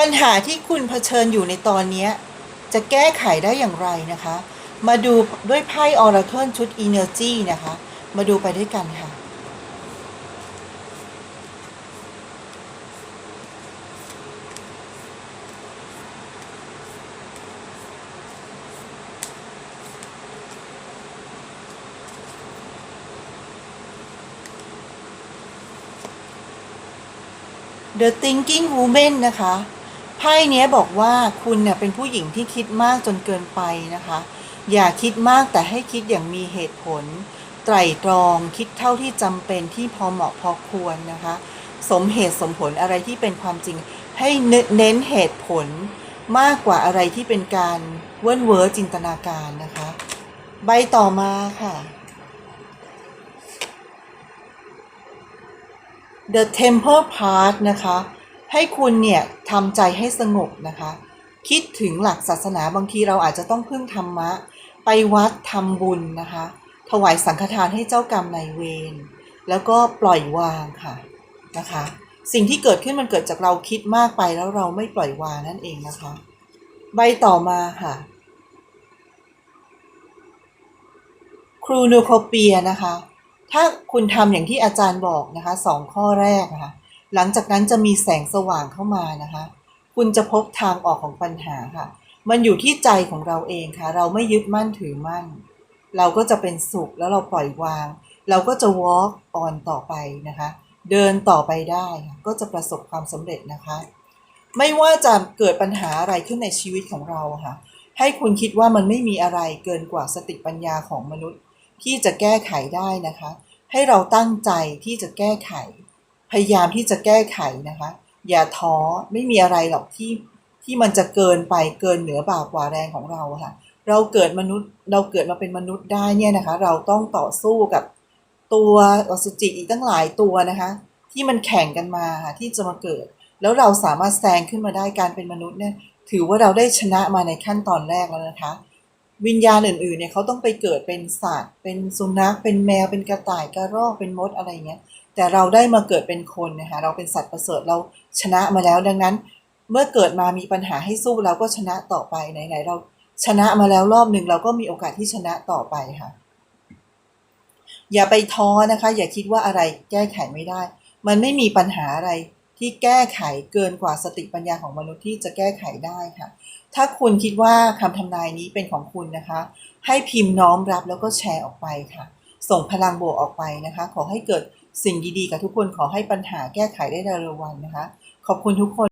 ปัญหาที่คุณเผชิญอยู่ในตอนนี้จะแก้ไขได้อย่างไรนะคะ มาดูด้วยไพ่ Oracle ชุด Energy นะคะ มาดูไปด้วยกันค่ะ The Thinking Woman นะคะ ไพ่เนี้ยบอกว่าคุณเนี่ยเป็นผู้หญิงที่คิดมากจนเกินไปนะคะ อย่าคิดมากแต่ให้คิดอย่างมีเหตุผล ไตร่ตรองคิดเท่าที่จำเป็นที่พอเหมาะพอควรนะคะ สมเหตุสมผลอะไรที่เป็นความจริง ให้เน้นเหตุผลมากกว่าอะไรที่เป็นการเว้นเวอร์จินตนาการนะคะ ใบต่อมาค่ะ The Temple Part นะคะ ให้คุณเนี่ยทำใจให้สงบนะคะ คิดถึงหลักศาสนาบางทีเราอาจจะต้องพึ่งธรรมะ ไปวัดทำบุญนะคะ ถวายสังฆทานให้เจ้ากรรมนายเวรแล้วก็ปล่อยวางค่ะนะคะ สิ่งที่เกิดขึ้นมันเกิดจากเราคิดมากไปแล้วเราไม่ปล่อยวางนั่นเองนะคะ ใบต่อมาค่ะครูนูโคเปียนะคะ ถ้าคุณทำอย่างที่อาจารย์บอกนะคะสองข้อแรกนะคะ หลังจากนั้นจะมีแสงสว่างเข้ามานะคะ คุณจะพบทางออกของปัญหาค่ะ มันอยู่ที่ใจของเราเองค่ะ เราไม่ยึดมั่นถือมั่น เราก็จะเป็นสุขแล้วเราปล่อยวาง เราก็จะ walk on ต่อไปนะคะ เดินต่อไปได้ก็จะประสบความสำเร็จนะคะ ไม่ว่าจะเกิดปัญหาอะไรขึ้นในชีวิตของเราค่ะ ให้คุณคิดว่ามันไม่มีอะไรเกินกว่าสติปัญญาของมนุษย์ ที่จะแก้ไขได้นะคะ ให้เราตั้งใจที่จะแก้ไข พยายามที่จะแก้ไขนะคะ อย่าท้อไม่มีอะไรหรอกที่ที่มันจะเกินไปเกินเหนือบ่ากว่าแรงของเราค่ะ เราเกิดมนุษย์เราเกิดมาเป็นมนุษย์ได้เนี่ยนะคะ เราต้องต่อสู้กับตัวอสุจิอีกตั้งหลายตัวนะคะ ที่มันแข่งกันมาค่ะที่จะมาเกิด แล้วเราสามารถแซงขึ้นมาได้การเป็นมนุษย์เนี่ยถือว่าเราได้ชนะมาในขั้นตอนแรกแล้วนะคะ วิญญาณอื่นๆเนี่ยเขาต้องไปเกิดเป็นสัตว์เป็นสุนัขเป็นแมวเป็นกระต่ายกระรอกเป็นมดอะไรเงี้ย แต่เราได้มาเกิดเป็นคนนะคะเราเป็นสัตว์ประเสริฐเราชนะมาแล้วดังนั้น เมื่อเกิดมามีปัญหาให้สู้เราก็ชนะต่อไปไหนๆเราชนะมาแล้วรอบหนึ่งเราก็มีโอกาสที่ชนะต่อไปค่ะ อย่าไปท้อนะคะ อย่าคิดว่าอะไรแก้ไขไม่ได้ มันไม่มีปัญหาอะไรที่แก้ไขเกินกว่าสติปัญญาของมนุษย์ที่จะแก้ไขได้ค่ะ ถ้าคุณคิดว่าคำทำนายนี้เป็นของคุณนะคะ ให้พิมพ์น้อมรับแล้วก็แชร์ออกไปค่ะ ส่งพลังบวกออกไปนะคะ ขอให้เกิดสิ่งดีๆ กับทุกคนขอให้ปัญหาแก้ไขได้ในเร็ววันนะคะ ขอบคุณทุกคน